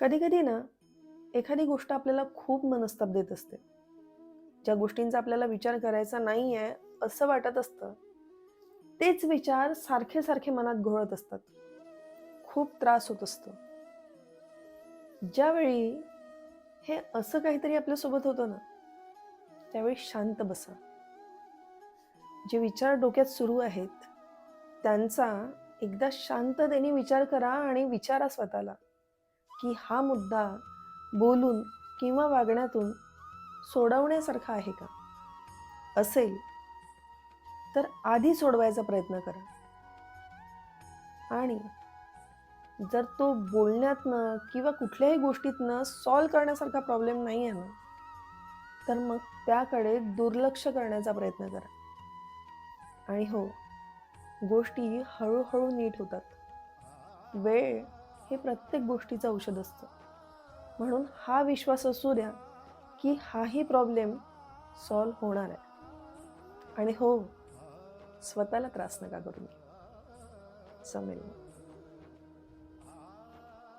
कधी कधी ना एखादी गोष्ट आपल्याला खूप मनस्ताप देत असते. ज्या गोष्टींचा आपल्याला विचार करायचा नाही आहे असं वाटत असतं तेच विचार सारखे सारखे मनात घोळत असतात. खूप त्रास होत असतो. ज्यावेळी हे असं काहीतरी आपल्यासोबत होतं ना त्यावेळी शांत बसा. जे विचार डोक्यात सुरू आहेत त्यांचा एकदा शांततेने विचार करा आणि विचारा स्वतःला. की हा मुद्दा बोलून किंवा वागण्यातून सोडवण्यासारखा आहे का? असेल तर आधी सोडवायचा प्रयत्न करा. आणि जर तो बोलण्यातनं किंवा कुठल्याही गोष्टीतनं सॉल्व करण्यासारखा प्रॉब्लेम नाही आहे ना तर मग त्याकडे दुर्लक्ष करण्याचा प्रयत्न करा. आणि हो गोष्टी हळूहळू नीट होतात. वेळ हे प्रत्येक गोष्टीचं औषध असतं. म्हणून हा विश्वास असू द्या की हाही प्रॉब्लेम सॉल्व होणार आहे. आणि हो स्वतःला त्रास नका करून समेल